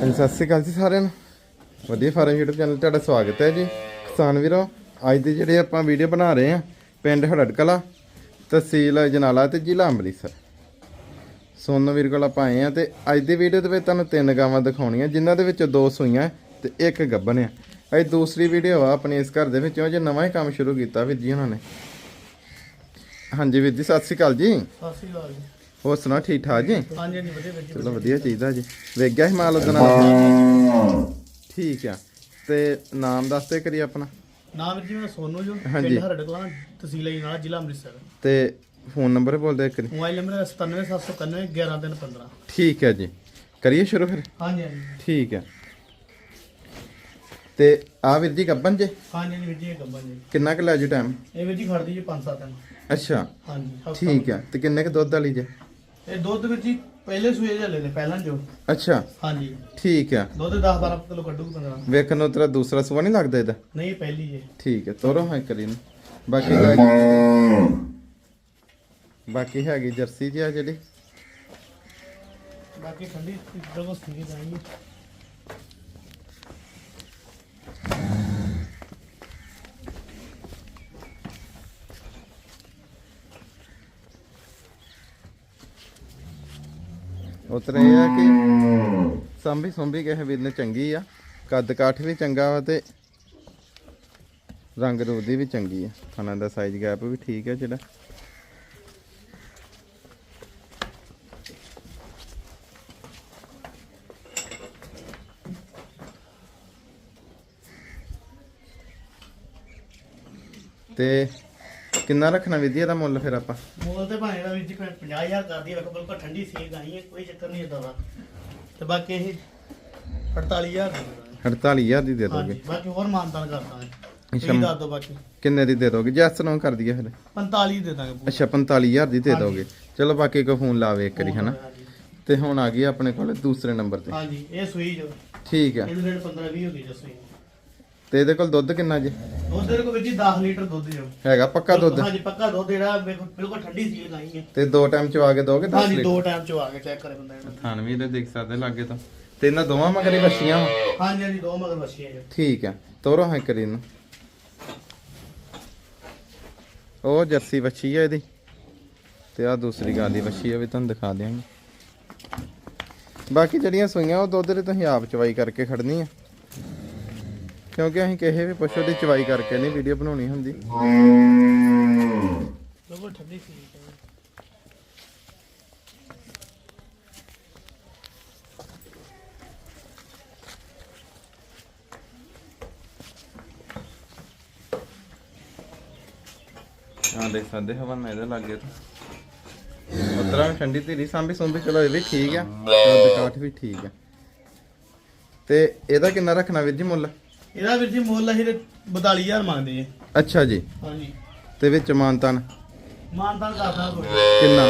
ਹਾਂਜੀ, ਸਤਿ ਸ਼੍ਰੀ ਅਕਾਲ ਜੀ ਸਾਰਿਆਂ ਨੂੰ। ਵਧੀਆ ਫਾਰਮ YouTube ਚੈਨਲ ਤੁਹਾਡਾ ਸਵਾਗਤ ਹੈ ਜੀ। ਕਿਸਾਨ ਵੀਰੋ, ਅੱਜ ਦੀ ਜਿਹੜੇ ਆਪਾਂ ਵੀਡੀਓ ਬਣਾ ਰਹੇ ਆ ਪਿੰਡ ਹੜੜ ਕਲਾ ਤਹਿਸੀਲ ਜਨਾਲਾ ਤੇ ਜ਼ਿਲ੍ਹਾ ਅੰਮ੍ਰਿਤਸਰ। ਸੋਨੂ ਵੀਰ ਕੋਲ ਆਪਾਂ ਆਏ ਆ ਤੇ ਅੱਜ ਦੀ ਵੀਡੀਓ ਦੇ ਵਿੱਚ ਤੁਹਾਨੂੰ ਤਿੰਨ ਗਾਵਾਂ ਦਿਖਾਉਣੀਆਂ, ਜਿਨ੍ਹਾਂ ਦੇ ਵਿੱਚ ਦੋ ਸੂਈਆਂ ਤੇ ਇੱਕ ਗੱਭਣ ਆ। ਅੱਜ ਦੂਸਰੀ ਵੀਡੀਓ ਆ ਆਪਣੇ ਇਸ ਘਰ ਦੇ ਵਿੱਚੋਂ, ਜੇ ਨਵਾਂ ਹੀ ਕੰਮ ਸ਼ੁਰੂ ਕੀਤਾ ਵੀਰ ਜੀ ਉਹਨਾਂ ਨੇ। ਹਾਂਜੀ ਵੀਰ ਜੀ, ਸਤਿ ਸ਼੍ਰੀ ਅਕਾਲ ਜੀ। ਸਤਿ ਸ਼੍ਰੀ ਅਕਾਲ ਜੀ। ਹੋਰ ਸੁਣਾ ਠੀਕ ਠਾਕ ਜੀ? ਹਾਂਜੀ ਹਾਂਜੀ ਵਧੀਆ ਵਧੀਆ ਚਲੋ ਵਧੀਆ। ਚਾਹੀਦਾ ਜੀ। ਵੇਖ ਗਿਆ ਹਿਮਾਲ ਉਹਦੇ ਨਾਲ? ਠੀਕ ਆ। ਤੇ ਨਾਮ ਦੱਸ ਤੇ ਕਰੀ ਆਪਣਾ। ਨਾਮ ਜੀ ਮੇਰਾ ਸੋਨੂ ਜੋ ਹਾਂਜੀ। ਪਿੰਡ ਹਰੜ ਕਲਾਂ ਤਹਿਸੀਲ ਅਜਨਾਲਾ ਜ਼ਿਲ੍ਹਾ ਅੰਮ੍ਰਿਤਸਰ। ਤੇ ਫੋਨ ਨੰਬਰ ਬੋਲ ਦੇ ਕਰੀ ਮੋਬਾਈਲ ਨੰਬਰ 97791 11315 ਠੀਕ ਹੈ ਜੀ। ਕਰੀਏ ਸ਼ੁਰੂ ਫਿਰ? ਹਾਂਜੀ ਹਾਂਜੀ। ਠੀਕ ਹੈ ਤੇ ਆ ਵੀਰ ਜੀ ਗੱਬਨ ਜੇ? ਹਾਂਜੀ ਹਾਂਜੀ ਵੀਰ ਜੀ ਇਹ ਗੱਬਾ ਜੀ। ਕਿੰਨਾ ਕੁ ਲੈ ਜੂ ਟਾਈਮ ਇਹ ਵੀਰ ਜੀ ਖੜਦੀ ਜੀ 5-7 ਦਿਨ। ਅੱਛਾ। ਹਾਂਜੀ ਹਫ਼ਤਾ। ਠੀਕ ਹੈ ਤੇ ਕਿੰਨੇ ਕੁ ਦੁੱਧ ਵਾਲੀ ਜੇ? ਇਹ ਦੁੱਧ ਵੀਰ ਜੀ ਪਹਿਲੇ ਸੂਏ ਜਲੇ ਨੇ ਪਹਿਲਾਂ ਜੋ ਅੱਛਾ। ਹਾਂਜੀ। ਠੀਕ ਹੈ ਦੁੱਧ 10-12 ਕਿਲੋ ਕੱਢੂ 15 ਵੇਖਣ ਨੂੰ ਤੇਰਾ ਦੂਸਰਾ ਸੁਆ ਨਹੀਂ ਲੱਗਦਾ ਇਹਦਾ? ਨਹੀਂ ਪਹਿਲੀ ਜੇ। ਠੀਕ ਹੈ ਤੋਰੋ ਹਾਂ ਕਰੀ ਨੂੰ ਬਾਕੀ ਹੈਗੀ ਬਾਕੀ ਹੈਗੀ ਜਰਸੀ ਜੀ ਆ ਜਿਹੜੀ। ਬਾਕੀ ਠੰਡੀ ਬਿਲਕੁਲ ਸਥਿਤੀ ਜਾਏਗੀ ਉਤਰੇ ਇਹ ਆ ਕਿ ਸੰਭੀ ਸੰਭੀ ਕਿਸੇ ਵੀਰ ਨੇ ਚੰਗੀ ਆ। ਕੱਦ ਕਾਠ ਵੀ ਚੰਗਾ ਵਾ ਤੇ ਰੰਗ ਰੂਪ ਦੀ ਵੀ ਚੰਗੀ ਆ। ਖਾਣਾ ਦਾ ਸਾਈਜ਼ ਗੈਪ ਵੀ ਠੀਕ ਹੈ ਜਿਹੜਾ। ਤੇ ਕਿੰਨਾ ਰੱਖਣਾ ਵਿਧੀ ਦਾ ਮੁੱਲ ਫਿਰ ਆਪਾਂ? ਮੋਲ ਤੇ ਭਾਵੇਂ ਦਾ ਜੀ 50000 ਕਰਦੀ ਵੇਖੋ ਬਿਲਕੁਲ ਠੰਡੀ ਸੀਲ ਗਾਈ ਹੈ ਕੋਈ ਚੱਕਰ ਨਹੀਂ ਇਦਾਂ ਦਾ। ਤੇ ਬਾਕੀ ਇਹ 48000 ਦੀ ਦੇ 48000 ਦੀ ਦੇ ਦੋਗੇ। ਬਾਕੀ ਹੋਰ ਮਾਨਤਾਨ ਕਰਦਾ ਹੈ ਅੱਛਾ। ਦੱਸ ਦਿਓ ਬਾਕੀ। ਕਿੰਨੇ ਦੀ ਦੇ ਦੋਗੇ? ਜੈਸ ਨੂੰ ਕਰ ਦਈਏ ਫਿਰ। 45 ਦੇ ਦਾਂਗੇ। ਅੱਛਾ 45000 ਦੀ ਦੇ। ਦੋਗੇ। ਚਲੋ ਬਾਕੀ ਕੋ ਫੋਨ ਲਾਵੇ ਇੱਕ ਵਾਰੀ ਹਨਾ। ਤੇ ਹੁਣ ਆ ਗਈ ਆਪਣੇ ਕੋਲ ਦੂਸਰੇ ਨੰਬਰ ਤੇ। ਹਾਂਜੀ ਇਹ ਸੂਈ ਜੋ। ਠੀਕ ਆ। ਇਹਦੇ ਰੇਟ 15 20 ਹੋ ਗਈ ਜੋ ਸੂਈ। ਤੇ ਇਹਦੇ ਕੋਲ ਦੁੱਧ ਕਿੰਨਾ ਜੀ? ਦੁੱਧ ਦੇ ਕੋ ਵਿੱਚ ਹੀ 10 ਲੀਟਰ ਦੁੱਧ ਜੋ ਹੈਗਾ ਪੱਕਾ ਦੁੱਧ? ਹਾਂਜੀ ਪੱਕਾ ਦੁੱਧ ਜਿਹੜਾ ਬਿਲਕੁਲ ਠੰਡੀ ਸੀਲ ਗਾਈ ਹੈ ਤੇ ਦੋ ਟਾਈਮ ਚਵਾ ਕੇ ਦੋਗੇ 10 ਹਾਂਜੀ ਲੀਟਰ? ਦੋ ਟਾਈਮ ਚ ਆ ਕੇ ਚੈੱਕ ਕਰੇ ਬੰਦਾ ਇਹਨੂੰ। ਥਾਨ ਵੀ ਇਹਦੇ ਦੇਖ ਸਕਦੇ ਲਾਗੇ ਤਾਂ। ਤੇ ਇਹਨਾਂ ਦੋਵਾਂ ਮਗਰੀ ਬੱਛੀਆਂ ਵਾ? ਹਾਂਜੀ ਹਾਂਜੀ ਦੋ ਮਗਰ ਵਛੀਆਂ ਜੋ। ਠੀਕ ਆ ਤੋਰੋ ਹਾਂ ਕਰੀ ਨੂੰ ਉਹ ਜਰਸੀ ਬੱਛੀ ਆ ਇਹਦੀ। ਤੇ ਆ ਦੂਸਰੀ ਗਾਂ ਦੀ ਬੱਛੀ ਆ ਵੀ ਤੁਹਾਨੂੰ ਦਿਖਾ ਦਿਆਂਗੇ। ਬਾਕੀ ਜਿਹੜੀਆਂ ਸੂਈਆਂ ਉਹ ਦੁੱਧ ਦੇ ਤੁਸੀਂ ਆਪ ਚਵਾਈ ਕਰਕੇ ਖੜਨੀ ਆ ਕਿਉਂਕਿ ਅਸੀਂ ਕਿਸੇ ਵੀ ਪਸ਼ੂ ਦੀ ਚਵਾਈ ਕਰਕੇ ਨਹੀਂ ਵੀਡੀਓ ਬਣਾਉਣੀ ਹੁੰਦੀ। ਬਿਲਕੁਲ ਠੰਡੀ ਹੈ ਹਾਂ ਦੇਖ ਸਕਦੇ ਹਵਾਨਾ ਇਹਦੇ ਲੱਗੇ ਤਾਂ। ਉਤਰਾ ਵੀ ਠੰਡੀ ਧੀਰੀ ਸਾਂਭੀ ਸੁੰਭੀ ਚਲੋ ਇਹ ਵੀ ਠੀਕ ਆ। ਦੁੱਧ ਕਾਠ ਵੀ ਠੀਕ ਆ। ਤੇ ਇਹਦਾ ਕਿੰਨਾ ਰੱਖਣਾ ਵੀਰ ਜੀ ਮੁੱਲ? ਇਹਦਾ ਵੀਰ ਜੀ ਮੁੱਲ ਅਸੀਂ 42000 ਮੰਗਦੇ ਜੀ ਅੱਛਾ ਜੀ। ਹਾਂਜੀ। ਤੇ ਵਿੱਚ ਮਾਨਤਾਨ? ਮਾਨਤਾਨ ਕਰਦਾ ਕੋਈ। ਕਿੰਨਾ?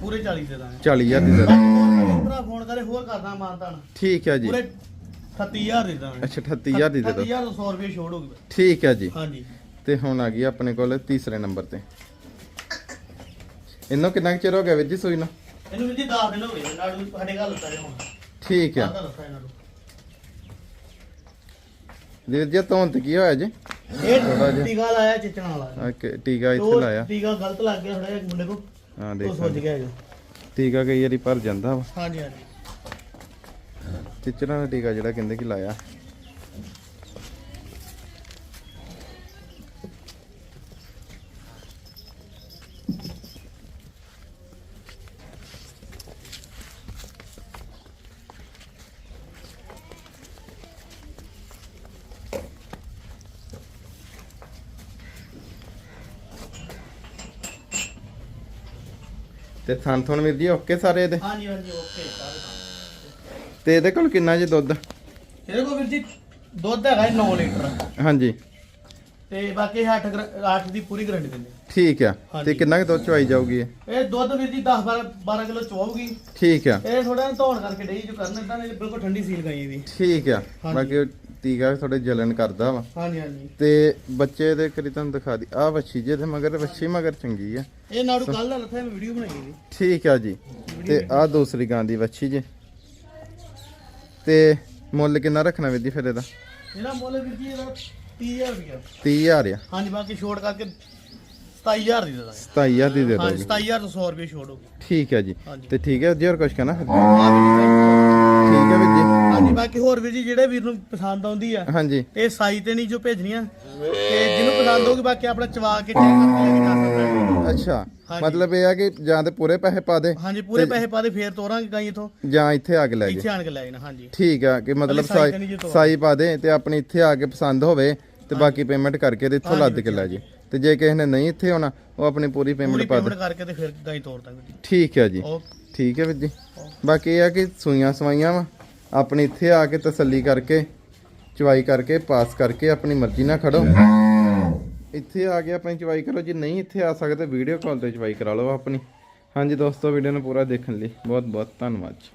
ਪੂਰੇ 40 ਦੇ ਦਾਂਗੇ। 40000 ਦੀ ਦੇ ਦਿਓ। ਭਰਾ ਫੋਨ ਕਰੇ ਹੋਰ ਕਰਦਾ ਮਾਨਤਾਨ। ਠੀਕ ਹੈ ਜੀ। ਪੂਰੇ 38000 ਦੇ ਦਾਂਗੇ। ਅੱਛਾ 38000 ਦੀ ਦੇ ਦਿਓ। 38000 100 ਰੁਪਏ ਛੋੜ ਹੋਊਗੀ ਠੀਕ ਹੈ ਜੀ। ਹਾਂਜੀ। ਤੇ ਹੁਣ ਆ ਗਈ ਆਪਣੇ ਕੋਲ ਤੀਸਰੇ ਨੰਬਰ ਤੇ। ਇਹਨੂੰ ਕਿੰਨਾ ਕੁ ਚਿਰ ਹੋ ਗਿਆ ਵੀਰ ਜੀ ਸੂਈ ਨੂੰ? ਇਹਨੂੰ ਵੀਰ ਜੀ 10 ਦਿਨ ਹੋ ਗਏ ਨਾੜੂ ਸਾਡੇ ਘਰ ਹੁਣ। ਠੀਕ ਆ ਆਹ ਲੱਗਾ ਇਹਨਾਂ ਨੂੰ। ਵੀਰ ਜੀ ਤੋਂ ਤੇ ਕੀ ਹੋਇਆ ਜੀ। ਇਹ ਟੀਕਾ ਲਾਇਆ ਚਿਚਣਾ ਵਾਲਾ। ਆ ਕਿ ਟੀਕਾ ਇੱਥੇ ਲਾਇਆ। ਟੀਕਾ ਗਲਤ ਲੱਗ ਗਿਆ ਥੋੜਾ ਜਿਹਾ ਮੁੰਡੇ ਕੋ ਹਾਂ ਦੇਖ ਸਕਦੇ। ਗਿਆ ਜੋ ਟੀਕਾ ਕਈ ਵਾਰੀ ਭਰ ਜਾਂਦਾ ਵਾ। ਹਾਂਜੀ ਹਾਂਜੀ। ਟੀਚਰਾਂ ਦਾ ਟੀਕਾ ਜਿਹੜਾ ਕਹਿੰਦੇ ਕਿ ਲਾਇਆ। ਤੇ ਥਣ ਥਣ ਵੀਰ ਜੀ ਓਕੇ ਸਾਰੇ ਇਹਦੇ? ਹਾਂਜੀ ਹਾਂਜੀ ਓਕੇ ਸਾਰੇ। ਤੇ ਇਹਦੇ ਕੋਲ ਕਿੰਨਾ ਜੀ ਦੁੱਧ? ਇਹਦੇ ਕੋਲ ਵੀਰ ਜੀ ਦੁੱਧ ਹੈਗਾ 9 ਲੀਟਰ। ਹਾਂਜੀ। ਤੇ ਬਾਕੀ 8 8 ਦੀ ਪੂਰੀ ਗਰੰਟੀ ਦਿੰਦੇ ਠੀਕ ਆ। ਤੇ। ਕਿੰਨਾ ਕੁ ਦੁੱਧ ਚਵਾਈ ਜਾਊਗੀ ਇਹ? ਇਹ ਦੁੱਧ ਵੀਰ ਜੀ 10 12 12 ਕਿਲੋ ਚਵਾਉਗੀ ਠੀਕ ਆ। ਇਹ ਥੋੜਾ ਧੌਣ ਕਰਕੇ ਡਈ ਜੋ ਕਰਨ ਇਦਾਂ ਬਿਲਕੁਲ ਠੰਡੀ ਸੀਲ ਗਈ ਦੀ ਠੀਕ ਆ। ਹਾਂਜੀ। ਬਾਕੀ ਉਹ ਟੀਕਾ ਥੋੜੇ ਜਲਨ ਕਰਦਾ ਵਾ। ਹਾਂਜੀ ਹਾਂਜੀ। ਤੇ ਬੱਚੇ ਦੇ ਕਰੀ ਤੁਹਾਨੂੰ ਦਿਖਾ ਦੀ। ਆ ਵੱਛੀ ਜੇ ਤੇ ਮਗਰ ਵੱਛੀ ਮਗਰ ਚੰਗੀ ਆ। ਇਹ ਨਾੜੂ ਕੱਲ ਦਾ ਲੱਥਾ ਮੈਂ ਵੀਡੀਓ ਬਣਾਈ ਸੀ। ਠੀਕ ਆ ਜੀ। ਤੇ ਆ ਦੂਸਰੀ ਗਾਂ ਦੀ ਵੱਛੀ ਜੇ। ਤੇ ਮੁੱਲ ਕਿੰਨਾ ਰੱਖਣਾ ਵੀਰ ਜੀ ਫਿਰ ਇਹਦਾ? ਇਹਦਾ ਮੁੱਲ ਵੀਰ ਜੀ ਇਹਦਾ 30000 ਰੁਪਇਆ 30000 ਆ। ਹਾਂਜੀ ਬਾਕੀ ਛੋਟ ਕਰਕੇ 27000 ਦੀ ਦੇ ਦਾਂਗੇ। 27000 ਦੀ ਦੇ ਦੋਗੇ। 27000 ਤੋਂ 100 ਰੁਪਏ ਹੋਊਗੀ ਠੀਕ ਹੈ ਜੀ। ਹਾਂਜੀ। ਤੇ ਠੀਕ ਹੈ ਜੀ ਹੋਰ ਕੁਝ ਕਹਿਣਾ? ਆਹ ਵੀ ਜੀ। ਠੀਕ ਹੈ ਵੀਰ ਜੀ ਹਾਂਜੀ ਬਾਕੀ ਹੋਰ ਵੀਰ ਜੀ ਜਿਹੜੇ ਵੀਰ ਨੂੰ ਪਸੰਦ ਆਉਂਦੀ ਆ ਹਾਂਜੀ। ਇਹ ਸਾਈ ਤੇ ਨਹੀਂ ਜੋ ਭੇਜਣੀਆਂ। ਤੇ ਜਿਹਨੂੰ ਪਸੰਦ ਹੋਊਗੀ ਬਾਕੀ ਆਪਣਾ ਚਵਾ ਕੇ ਚੈੱਕ ਕਰਕੇ ਲੈ ਕੇ ਜਾ ਸਕਦਾ ਹੈ। ਅੱਛਾ। ਹਾਂਜੀ। ਮਤਲਬ ਇਹ ਆ ਕਿ ਜਾਂ ਤੇ ਪੂਰੇ ਪੈਸੇ ਪਾ ਦੇ ਹਾਂਜੀ ਪੂਰੇ ਪੈਸੇ ਪਾ ਦੇ ਫੇਰ ਤੋਰਾਂਗੇ ਗਾਈ ਇਥੋਂ। ਜਾਂ ਇੱਥੇ ਆ ਕੇ ਲੈ ਜਾ ਇੱਥੇ ਆਣ ਕੇ ਲੈ ਜਾਣਾ ਹਾਂਜੀ। ਠੀਕ ਆ ਕਿ ਮਤਲਬ ਸਾਈ ਸਾਈ ਤੇ ਨਹੀਂ। ਸਾਈ ਪਾ ਦੇ ਤੇ ਆਪਣੀ ਇੱਥੇ ਆ ਕੇ ਪਸੰਦ ਹੋਵੇ ਤੇ ਬਾਕੀ ਪੇਮੈਂਟ ਕਰਕੇ ਤੇ ਇੱਥੋਂ ਲੱਦ ਕੇ ਲੈ ਜੀ ਤੇ ਜੇ ਕਿਸੇ ਨੇ ਨਹੀਂ ਇੱਥੇ ਆਉਣਾ ਉਹ ਆਪਣੀ ਪੂਰੀ ਪੂਰੀ ਪੇਮੈਂਟ ਪਾ ਦੇ। ਪੇਮੈਂਟ ਕਰਕੇ ਤੇ ਫਿਰ ਗਾਈ ਤੋਰ ਦਾਂਗੇ ਠੀਕ ਹੈ ਜੀ। ਓਕੇ ਠੀਕ ਹੈ ਵੀਰ ਜੀ। ਬਾਕੀ ਇਹ ਆ ਕਿ ਸੂਈਆਂ ਸਵਾਈਆਂ ਵਾ। ਆਪਣੀ ਇੱਥੇ ਆ ਕੇ ਤਸੱਲੀ ਕਰਕੇ ਚਵਾਈ ਕਰਕੇ, ਪਾਸ ਕਰਕੇ ਆਪਣੀ ਮਰਜ਼ੀ ਨਾਲ ਖੜੋ। ਇੱਥੇ ਆ ਕੇ ਆਪਣੀ ਚਵਾਈ ਕਰੋ, ਜੇ ਨਹੀਂ ਇੱਥੇ ਆ ਸਕਦੇ ਵੀਡੀਓ ਕਾਲ ਤੇ ਚਵਾਈ ਕਰਾ ਲਓ ਆਪਣੀ। ਹਾਂਜੀ ਦੋਸਤੋ ਵੀਡੀਓ ਨੂੰ ਪੂਰਾ ਦੇਖਣ ਲਈ ਬਹੁਤ ਬਹੁਤ ਧੰਨਵਾਦ ਜੀ।